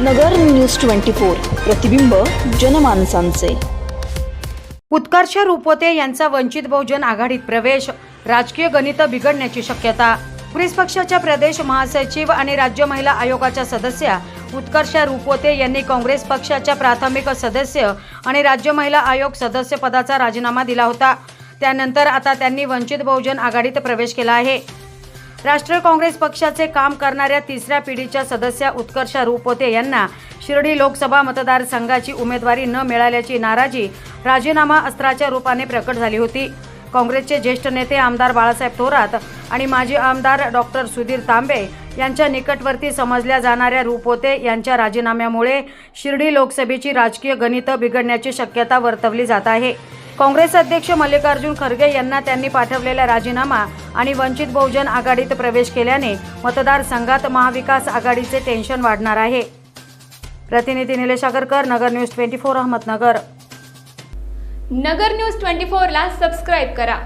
नगर news twenty four प्रतिबिंब जनमानसांचे. उत्कर्ष रुपोते यांचा वंचित बहुजन आघाडीत प्रवेश राजकीय गणित बिघडण्याची शक्यता. काँग्रेस पक्षाच्या प्रदेश महासचिव आणि राज्य महिला आयोगाच्या सदस्या उत्कर्ष रुपोते यांनी काँग्रेस पक्षाच्या प्राथमिक सदस्य आणि राज्य महिला आयोग सदस्य पदाचा राजीनामा दिला होता. त्यानंतर आता त्यांनी वंचित बहुजन आघाडीत प्रवेश केला आहे. राष्ट्रीय काँग्रेस पक्षाचे काम करणाऱ्या तिसऱ्या पिढीच्या सदस्या उत्कर्ष रुपोते यांना शिर्डी लोकसभा मतदारसंघाची उमेदवारी न मिळाल्याची नाराजी राजीनामा अस्त्राच्या रूपाने प्रकट झाली होती. काँग्रेसचे ज्येष्ठ नेते आमदार बाळासाहेब थोरात आणि माजी आमदार डॉक्टर सुधीर तांबे यांच्या निकटवर्ती समजल्या जाणाऱ्या रुपोते यांच्या राजीनाम्यामुळे शिर्डी लोकसभेची राजकीय गणितं बिघडण्याची शक्यता वर्तवली जात आहे. काँग्रेस अध्यक्ष मल्लिकार्जुन खरगे यांना त्यांनी पाठवलेला राजीनामा आणि वंचित बहुजन आघाडीत प्रवेश केल्याने मतदारसंघात महाविकास आघाडीचे टेन्शन वाढणार आहे. प्रतिनिधी Nilesh Agarkar Nagar news twenty four Ahmednagar. Nagar news twenty फोरला सबस्क्राईब करा.